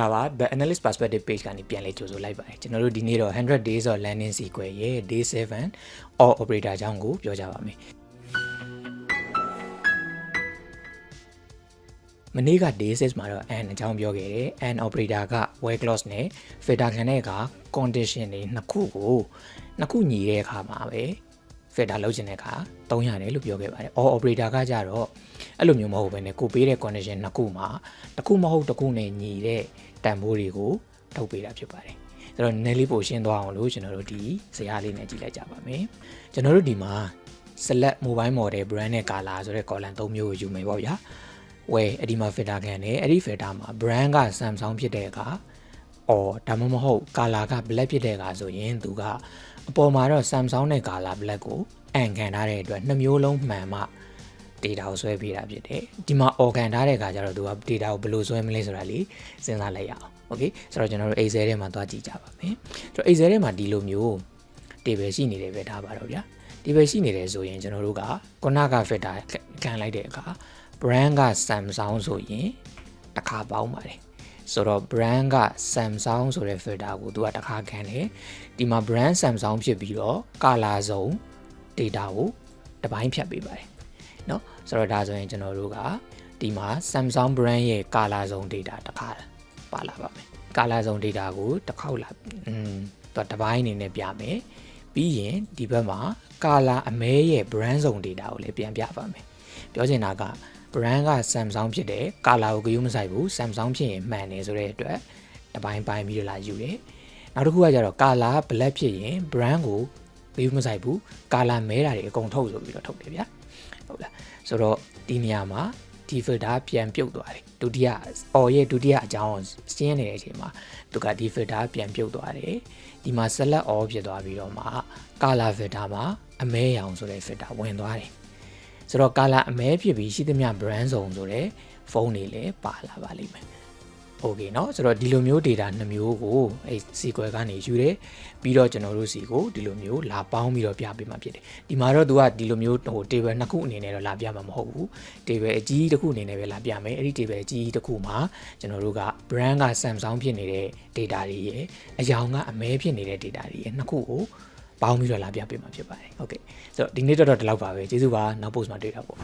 ္ဂလာပါ The Analyst Perspective Page ကနေပြန်လဲကြိုဆိုလိုက်ပါတယ်ကျွန်တော်တို့ဒီနေ့တော့100 days of landing sequence ရဲ့ day 7 all operator အကြောင်းကိုပြောကြပါမယ်မနေ့က day 6မှာတော့ and အကြောင်းပြောခဲ့တယ် and operator က where clause နဲ့ filter ခံတဲ့အခါ condition တွေနှစ်ခုကိုနှစ်ခုညီတဲ့အခါမှာပဲ filter လုပ်ချင်တဲ့အခါသုံးရတယ်လို့ပြောခဲ့ပါတယ် all operator ကကြတော့အဲ့လိုမျိုးမဟုတ်ဘဲねကိုပေးတဲ့ condition နှစ်ခုမှာတစ်ခုမဟုတ်တစ်ခုနဲ့ညီတဲ့တန်ဖိုးတွေကိုထုတ်ပေးတာဖြစ်ပါတယ်အဲ့တော့နည်းလေးပိုရှင်းသွားအောင်လို့ကျွန်တော်တို့ဒီဇာတ်လေးနဲ့ကြည့်လိုက်ကြပါမယ်ကျွန်တော်တို့ဒီမှာ select mobile model brand နဲ့ color ဆိုတဲ့ column ၃မျိုးကိုယူမယ်ပေါ့ဗျာဝယ်အဲ့ဒီမှာ filter ခံတယ်အဲ့ဒီ filter မှာ brand က Samsung ဖြစ်တဲ့အခါ အော်ဒါမှမဟုတ် color က black ဖြစ်တဲ့အခါဆိုရင်သူကအပေါ်မှာတော့ Samsung နဲ့ color black ကိုအန်ခံထားတဲ့အတွက်နှစ်မျိုးလုံးမှန်မှ data ကိုဆွဲပေးတာဖြစ်တယ်ဒီမှာ organ ထားတဲ့အခါကျတော့သူက data ကိုဘယ်လိုဆွဲမလဲဆိုတာလေးစဉ်းစားလိုက်ရအောင် okay ဆိုတော့ကျွန်တော်တို့ Excel ထဲမှာသွားကြည့်ကြပါမယ်ဆိုတော့ Excel ထဲမှာဒီလိုမျိုး table ရှိနေတယ်ပဲထားပါတော့ဗျာ table ရှိနေတယ်ဆိုရင်ကျွန်တော်တို့ကခုနက filter ကန်လိုက်တဲ့အခါ brand က Samsung ဆိုရင်တစ်ခါပေါင်းပါတယ် ဆိုတော့ brand က Samsung ဆိုတဲ့ filter ကိုသူကတစ်ခါခံတယ်ဒီမှာ brand Samsung ဖြစ်ပြီးတော့ color စုံ data ကိုတစ်ပိုင်းဖြတ်ပေးပါတယ်เนาะဆိုတော့ဒါဆိုရင်ကျွန်တော်တို့ကဒီမှာ Samsung brand ရဲ့ color စုံ data တစ်ခါပါလာပါမယ် color စုံ data ကိုတစ်ခေါက်လာอืมတော့တစ်ပိုင်းအနေနဲ့ပြမယ်ပြီးရင်ဒီဘက်မှာ color အမဲရဲ့ brand စုံ data ကိုလည်းပြန်ပြပါမယ်ပြောချင်တာက brand က Samsung ဖြစ်တယ် color ကိုကြည့်မဆိုင်ဘူး Samsung ဖြစ်ရင်မှန်တယ်ဆိုတဲ့အတွက်တစ်ပိုင်းပိုင်းပြီးတော့လာယူတယ်နောက်တစ်ခုကကြတော့ color black ဖြစ်ရင် brand ကိုဘေးမဆိုင်ဘူး color မဲတာတွေအကုန်ထုတ်ဆိုပြီးတော့ထုတ်တယ်ဗျာဟုတ်လားဆိုတော့ဒီနေရာမှာဒီ filter ပြန်ပြုတ်သွားတယ်ဒုတိယ or ရဲ့ဒုတိယအကြောင်းရှင်းနေတဲ့အချိန်မှာသူကဒီ filter ပြန်ပြုတ်သွားတယ်ဒီမှာ select all ဖြစ်သွားပြီးတော့မှ color filter မှာအမဲရောင်ဆိုတဲ့ filter ဝင်သွားတယ် ဆိုတော့ color အမဲဖြစ်ပြီးရှိသမျှ brand စုံဆိုတဲ့ဖုန်းတွေလည်းပါလာပါလိမ့်မယ်โอเคเนาะဆိုတော့ဒီလိုမျိုး data နှစ်မျိုးကိုအဲ SQL ကနေယူတယ်ပြီးတော့ကျွန်တော်တို့စီကိုဒီလိုမျိုးလာပေါင်းပြီးတော့ပြပေးမှာဖြစ်တယ်ဒီမှာတော့သူကဒီလိုမျိုးဟို table နှစ်ခုအနေနဲ့တော့လာပြမှာမဟုတ်ဘူး table အကြီးတစ်ခုအနေနဲ့ပဲလာပြမယ်အဲ့ဒီ table အကြီးတစ်ခုမှာကျွန်တော်တို့က brand က Samsung ဖြစ်နေတဲ့ data တွေရယ်အယောင်ကအမဲဖြစ်နေတဲ့ data တွေရယ်နှစ်ခုကို ပေါင်းပြီးတော့လာပြပေးမှာဖြစ်ပါတယ်ဟုတ်ကဲ့ဆိုတော့ဒီနေ့တော့တော့ဒီလောက်ပါပဲကျေးဇူးပါနောက် post မှာတွေ့တာပေါ့